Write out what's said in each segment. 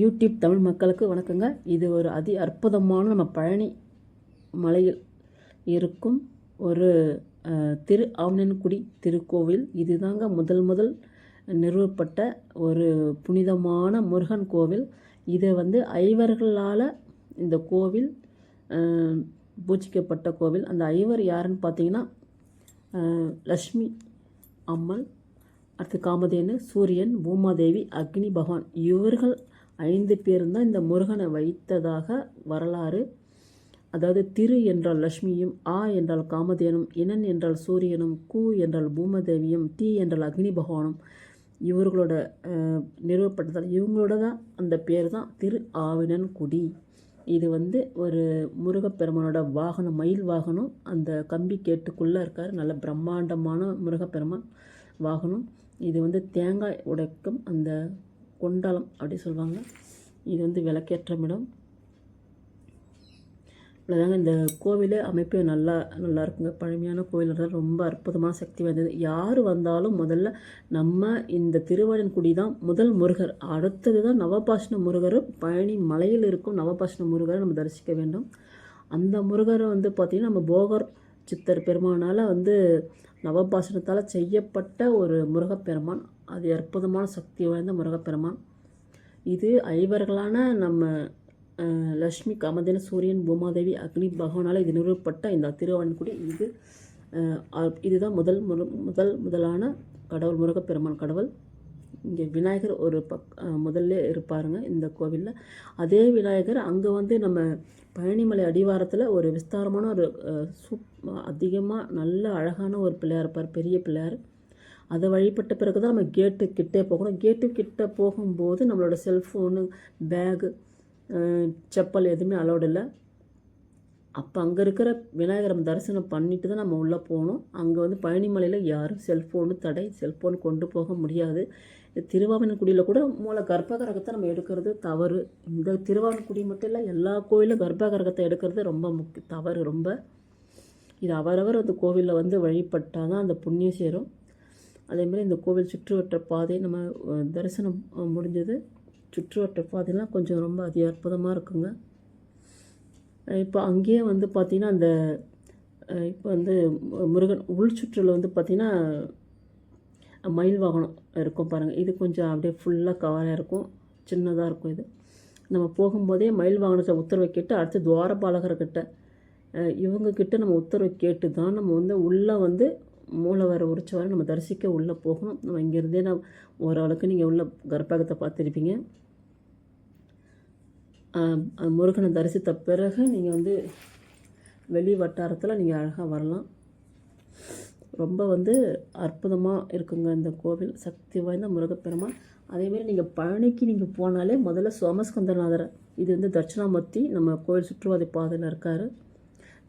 YouTube Tamil மக்களுக்கு வணக்கங்க. இது ஒரு அதி அற்புதமான நம்ம பழனி மலையில் இருக்கும் ஒரு திரு ஆவணன்குடி திருக்கோவில். இதுதாங்க முதல் முதல் நிறுவப்பட்ட ஒரு புனிதமான முருகன் கோவில். இதை வந்து ஐவர்களால் இந்த கோவில் பூஜிக்கப்பட்ட கோவில். அந்த ஐவர் யாருன்னு பார்த்தீங்கன்னா லக்ஷ்மி அம்மன் அடுத்து காமதேனு சூரியன் பூமாதேவி அக்னி பகவான். இவர்கள் ஐந்து பேரும் தான் இந்த முருகனை வைத்ததாக வரலாறு. அதாவது திரு என்றால் லக்ஷ்மியும் ஆ என்றால் காமதேனும் இனன் என்றால் சூரியனும் கூ என்றால் பூமதேவியும் டி என்றால் அக்னி பகவானும். இவர்களோட நிறுவப்பட்டதால் இவங்களோட தான் அந்த பேர் தான் திரு ஆவினன் குடி. இது வந்து ஒரு முருகப்பெருமானோட வாகனம் மயில் வாகனம். அந்த கம்பி கேட்டுக்குள்ளே இருக்கார். நல்ல பிரம்மாண்டமான முருகப்பெருமான் வாகனம். இது வந்து தேங்காய் உடைக்கும் அந்த கொண்டலம் அப்படி சொல்லுவாங்க. இது வந்து விளக்கேற்றம் இடம். இவ்வளோதாங்க இந்த கோவில் அமைப்பு நல்லா நல்லா இருக்குங்க. பழமையான கோவில் ரொம்ப அற்புதமான சக்தி வாய்ந்தது. யார் வந்தாலும் முதல்ல நம்ம இந்த திருவாரன்குடி தான் முதல் முருகர். அடுத்தது தான் நவபாஷண முருகர். பழனி மலையில் இருக்கும் நவபாஷண முருகரை நம்ம தரிசிக்க வேண்டும். அந்த முருகரை வந்து பார்த்திங்கன்னா நம்ம போகர் சித்தர் பெருமானால் வந்து நவபாஷணத்தால் செய்யப்பட்ட ஒரு முருகப்பெருமான். அது அற்புதமான சக்தி வாய்ந்த முருகப்பெருமான். இது ஐவர்களான நம்ம லக்ஷ்மி கமதின சூரியன் பூமாதேவி அக்னி பகவானால் இது நிறுவப்பட்ட இந்த திருவான்குடி இது இதுதான் முதல் முரு முதல் முதலான கடவுள் முருகப்பெருமான் கடவுள். இங்கே விநாயகர் ஒரு பக் முதல்ல இருப்பாருங்க இந்த கோவிலில். அதே விநாயகர் அங்கே வந்து நம்ம பழனிமலை அடிவாரத்தில் ஒரு விஸ்தாரமான ஒரு சூப் அதிகமாக நல்ல அழகான ஒரு பிள்ளையார் இருப்பார் பெரிய பிள்ளையார். அதை வழிபட்ட பிறகு தான் நம்ம கேட்டு கிட்டே போகணும். கேட்டு கிட்டே போகும்போது நம்மளோட செல்ஃபோனு பேகு செப்பல் எதுவுமே அலோடு இல்லை. அப்போ அங்கே இருக்கிற விநாயகரை தரிசனம் பண்ணிட்டு தான் நம்ம உள்ளே போகணும். அங்கே வந்து பழனிமலையில் யாரும் செல்ஃபோனு தடை செல்ஃபோன் கொண்டு போக முடியாது. திருவாவணக்குடியில் கூட மூல கர்ப்பகரகத்தை நம்ம எடுக்கிறது தவறு. இந்த திருவாவணக்குடி மட்டும் இல்லை எல்லா கோயிலும் கர்ப்பகரகத்தை எடுக்கிறது ரொம்ப முக்கிய தவறு ரொம்ப. இது அவரவர் அந்த கோவிலில் வந்து வழிபட்டால் தான் அந்த புண்ணியம் சேரும். அதேமாதிரி இந்த கோவில் சுற்றுவட்ட பாதை நம்ம தரிசனம் முடிஞ்சது. சுற்றுவட்ட பாதைலாம் கொஞ்சம் ரொம்ப அதி அற்புதமாக இருக்குங்க. இப்போ அங்கேயே வந்து பார்த்திங்கன்னா அந்த இப்போ வந்து மு- முருகன் உள் சுற்றில் வந்து பார்த்திங்கன்னா மயில் வாகனம் இருக்கும் பாருங்கள் இது கொஞ்சம் அப்படியே ஃபுல்லாக கவராக இருக்கும். சின்னதாக இருக்கும் இது. நம்ம போகும்போதே மயில் வாகனத்தை உத்தரவை கேட்டு அடுத்து துவாரபாலகர்கிட்ட இவங்கக்கிட்ட நம்ம உத்தரவு கேட்டு தான் நம்ம வந்து உள்ளே வந்து மூலவரை உரிச்சவரை நம்ம தரிசிக்க உள்ளே போகணும். நம்ம இங்கேருந்தே நான் ஓரளவுக்கு நீங்கள் உள்ள கர்ப்பகத்தை பார்த்துருப்பீங்க. முருகனை தரிசித்த பிறகு நீங்கள் வந்து வெளி வட்டாரத்தில் நீங்கள் அழகாக வரலாம். ரொம்ப வந்து அற்புதமாக இருக்குங்க இந்த கோவில். சக்தி வாய்ந்த முருகப்பெருமான். அதேமாரி நீங்கள் பழனிக்கு நீங்கள் போனாலே முதல்ல சோமஸ்கந்தநாதர் இது வந்து தட்சிணாமூர்த்தி நம்ம கோவில் சுற்றுவாதை பாதையில் இருக்கார்.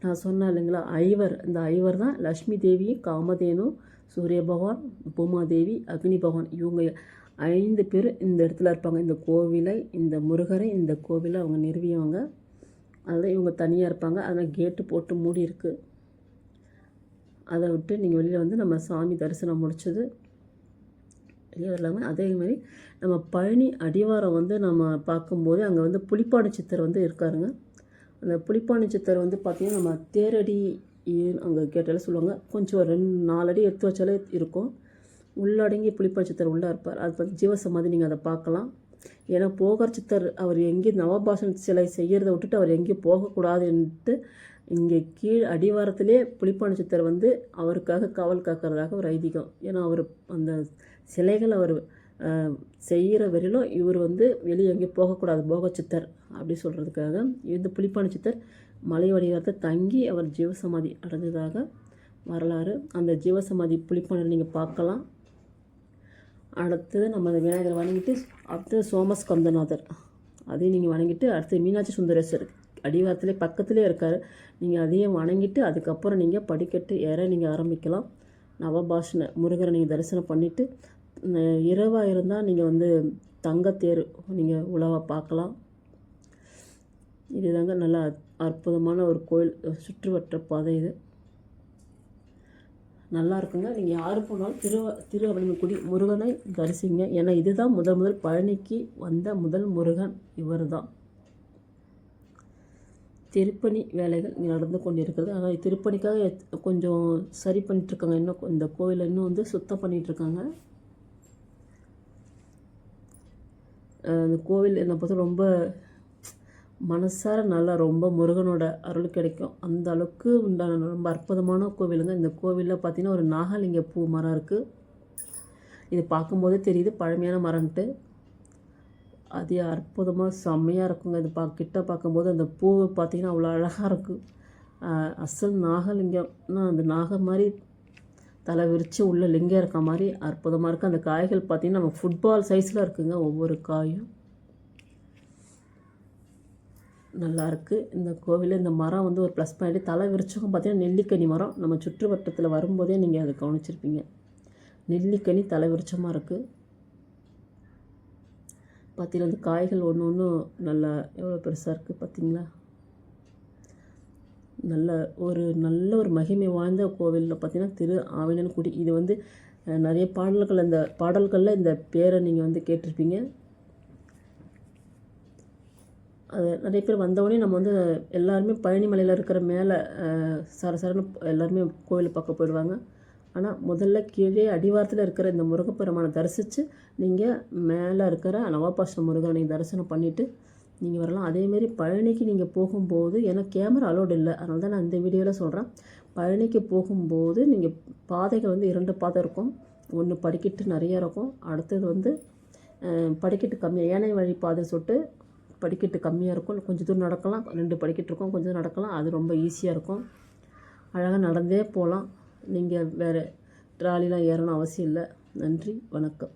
நான் சொன்னேன் இல்லைங்களா? ஐவர். இந்த ஐவர் தான் லக்ஷ்மி தேவி காமதேனு சூரிய பகவான் பூமாதேவி அக்னி பகவான். இவங்க ஐந்து பேர் இந்த இடத்துல இருப்பாங்க. இந்த கோவிலை இந்த முருகரை இந்த கோவிலை அவங்க நிறுவியவங்க. அதில் இவங்க தனியாக இருப்பாங்க. அதனால் கேட்டு போட்டு மூடி இருக்குது அதை விட்டு நீங்கள் வெளியில் வந்து நம்ம சாமி தரிசனம் முடிச்சது. வெளியே அதே மாதிரி நம்ம பழனி அடிவாரம் வந்து நம்ம பார்க்கும்போது அங்கே வந்து புலிப்பாடு சித்தர் வந்து இருக்காருங்க. அந்த புளிப்பானை சித்தர் வந்து பார்த்திங்கன்னா நம்ம தேரடி அங்கே கேட்டாலும் சொல்லுவாங்க. கொஞ்சம் ஒரு ரெண்டு நாலு அடி எடுத்து வச்சாலே இருக்கும். உள்ளடங்கி புலிப்பாணி சித்தர் உள்ளே இருப்பார். அது பார்த்து ஜீவசமாதி நீங்கள் அதை பார்க்கலாம். ஏன்னா போகர் சித்தர் அவர் எங்கேயும் நவபாஷன் சிலை செய்கிறத விட்டுட்டு அவர் எங்கேயும் போகக்கூடாதுன்ட்டு இங்கே கீழ் அடிவாரத்திலே புலிப்பாணி சித்தர் வந்து அவருக்காக காவல் காக்கிறதாக ஒரு ஐதீகம். ஏன்னா அவர் அந்த சிலைகள் அவர் செய்கிற வரையிலும் இவர் வந்து வெளியே எங்கேயும் போகக்கூடாது. போக சித்தர் அப்படி சொல்கிறதுக்காக இந்த புலிப்பாணி சித்தர் மலை வடிவாரத்தை தங்கி அவர் ஜீவசமாதி அடைஞ்சதாக வரலாறு. அந்த ஜீவசமாதி புலிப்பானை நீங்கள் பார்க்கலாம். அடுத்தது நம்ம அந்த விநாயகரை வணங்கிட்டு அடுத்தது சோமஸ்கந்தநாதர். அதையும் நீங்கள் வணங்கிட்டு அடுத்து மீனாட்சி சுந்தரேஸ்வர் அடிவாரத்திலே பக்கத்துலேயே இருக்கார். நீங்கள் அதையும் வணங்கிட்டு அதுக்கப்புறம் நீங்கள் படிக்கட்டு ஏற நீங்கள் ஆரம்பிக்கலாம். நவபாஷண முருகரை நீங்கள் தரிசனம் பண்ணிவிட்டு இரவாக இருந்தால் நீங்கள் வந்து தங்கத்தேர் நீங்கள் உழவை பார்க்கலாம் இதுதாங்க நல்ல அற்புதமான ஒரு கோயில் சுற்றுவட்ட பாதை இது. நல்லா இருக்குங்க. நீங்கள் யார் போனாலும் திரு திருவள்ளுவக்குடி முருகனை தரிசிங்க. ஏன்னா இதுதான் முதல் முதல் பழனிக்கு வந்த முதல் முருகன் இவர் தான் திருப்பணி வேலைகள் இங்கே நடந்து கொண்டிருக்கிறது. ஆனால் திருப்பணிக்காக எத்- கொஞ்சம் சரி பண்ணிட்டுருக்காங்க இன்னும் இந்த கோயிலை இன்னும் வந்து சுத்தம் பண்ணிகிட்ருக்காங்க அந்த கோவில் என்னை பொறுத்த ரொம்ப மனசார நல்லா ரொம்ப முருகனோட அருள் கிடைக்கும். அந்த அளவுக்கு உண்டான ரொம்ப அற்புதமான கோவிலுங்க. இந்த கோவிலில் பார்த்தீங்கன்னா ஒரு நாகலிங்க பூ மரம் இருக்குது இது பார்க்கும்போதே தெரியுது பழமையான மரம்ன்ட்டு. அது அற்புதமாக செம்மையாக இருக்குங்க. இது பா கிட்ட பார்க்கும்போது அந்த பூவை பார்த்தீங்கன்னா அவ்வளோ அழகாக இருக்குது அசல் நாகலிங்கம்னா அந்த நாகம் மாதிரி தலை விரித்து உள்ள லிங்கம் இருக்க மாதிரி அற்புதமாக இருக்குது அந்த காய்கள் பார்த்திங்கன்னா நம்ம ஃபுட்பால் சைஸில் இருக்குங்க. ஒவ்வொரு காயும் நல்லா இருக்குது இந்த கோவிலில் இந்த மரம் வந்து ஒரு ப்ளஸ் பாயிண்ட் தலை விரிச்சகம் பார்த்தீங்கன்னா நெல்லிக்கனி மரம். நம்ம சுற்றுவட்டத்தில் வரும்போதே நீங்கள் அதை கவனிச்சிருப்பீங்க. நெல்லிக்கனி தலை விரிச்சமாக இருக்குது பார்த்தீங்கன்னா இந்த காய்கள் ஒன்று ஒன்றும் நல்லா எவ்வளோ பெருசாக இருக்குது பார்த்தீங்களா நல்ல ஒரு நல்ல ஒரு மகிமை வாய்ந்த கோவிலில் பார்த்தீங்கன்னா திரு ஆவினன்குடி இது வந்து நிறைய பாடல்கள் அந்த பாடல்களில் இந்த பேரை நீங்கள் வந்து கேட்டிருப்பீங்க. அது நிறைய பேர் வந்தவொடனே நம்ம வந்து எல்லாருமே பழனி மலையில் இருக்கிற மேலே சர சரன்னு எல்லாருமே கோவில் பார்க்க போயிடுவாங்க. ஆனால் முதல்ல கீழே அடிவாரத்தில் இருக்கிற இந்த முருகப்பெருமானை தரிசித்து நீங்கள் மேலே இருக்கிற நவாபாஷண முருகனை நீங்கள் தரிசனம் பண்ணிவிட்டு நீங்கள் வரலாம். அதேமாரி பழனிக்கு நீங்கள் போகும்போது ஏன்னா கேமரா அலோடு இல்லை. அதனால தான் நான் இந்த வீடியோவில் சொல்கிறேன் பழனிக்கு போகும்போது நீங்கள் பாதைகள் வந்து இரண்டு பாதை இருக்கும். ஒன்று படிக்கட்டு நிறைய இருக்கும். அடுத்தது வந்து படிக்கட்டு கம்மியாக ஏனைய வழி பாதை சொட்டு படிக்கட்டு கம்மியாக இருக்கும். கொஞ்சம் தூரம் நடக்கலாம். ரெண்டு படிக்கட்டு இருக்கும். கொஞ்சம் தூரம் நடக்கலாம். அது ரொம்ப ஈஸியாக இருக்கும். அழகாக நடந்தே போகலாம். நீங்கள் வேறு ட்ராலிலாம் ஏறணும் அவசியம் இல்லை. நன்றி. வணக்கம்.